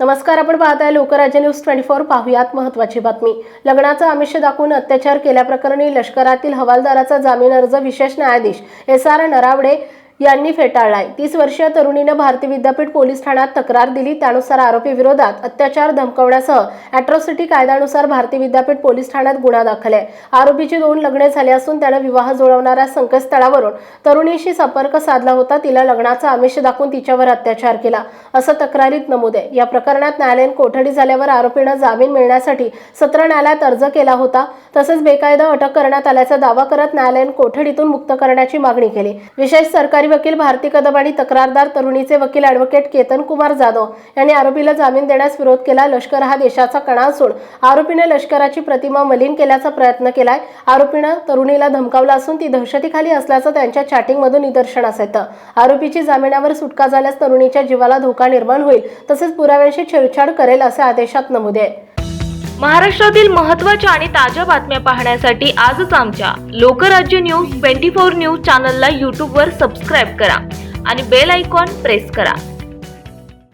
नमस्कार आपण पाहताय लोकराज्य न्यूज ट्वेंटी फोर. पाहुयात महत्वाची बातमी. लग्नाचं आमिष दाखवून अत्याचार केल्याप्रकरणी लष्करातील हवालदाराचा जामीन अर्ज विशेष न्यायाधीश एस आर नरावडे यांनी फेटाळलाय. तीस वर्षीय तरुणीनं भारतीय विद्यापीठ पोलीस ठाण्यात तक्रार दिली. त्यानुसार आरोपी विरोधात अत्याचार धमकवण्यासह अॅट्रॉसिटी कायद्यानुसार भारतीय विद्यापीठ पोलीस ठाण्यात गुन्हा दाखल आहे. आरोपीची दोन लग्ने झाली असून त्यानं विवाह जुळवणाऱ्या संकेतस्थळावरून तरुणीशी संपर्क साधला होता. तिला लग्नाचा आमिष दाखवून तिच्यावर अत्याचार केला. असं तक्रारीत नमूद आहे. या प्रकरणात न्यायालयीन कोठडी झाल्यावर आरोपीनं जामीन मिळण्यासाठी सत्र न्यायालयात अर्ज केला होता. तसंच बेकायदा अटक करण्यात आल्याचा दावा करत न्यायालयीन कोठडीतून मुक्त करण्याची मागणी केली. विशेष सरकारी वकील भारती कदम आणि तक्रारदार तरुणीचे वकील ॲडव्होकेट केतन कुमार जाधव यांनी आरोपीला जामीन देण्यास विरोध केला. लष्कर हा देशाचा कणा असून आरोपीने लष्कराची प्रतिमा मलिन केल्याचा प्रयत्न केलाय. आरोपीनं तरुणीला धमकावला असून ती दहशतीखाली असल्याचं त्यांच्या चॅटिंगमधून निदर्शनास येतं. आरोपीची जामिनावर सुटका झाल्यास तरुणीच्या जीवाला धोका निर्माण होईल तसेच पुराव्यांशी छेडछाड करेल असे आदेशात नमूद आहे. महाराष्ट्रातील महत्त्वाच्या आणि ताज्या बातम्या पाहण्यासाठी आजच आमच्या Lokrajya news twenty four news चॅनलला यूट्यूबवर सबस्क्राईब करा आणि बेल आयकॉन प्रेस करा.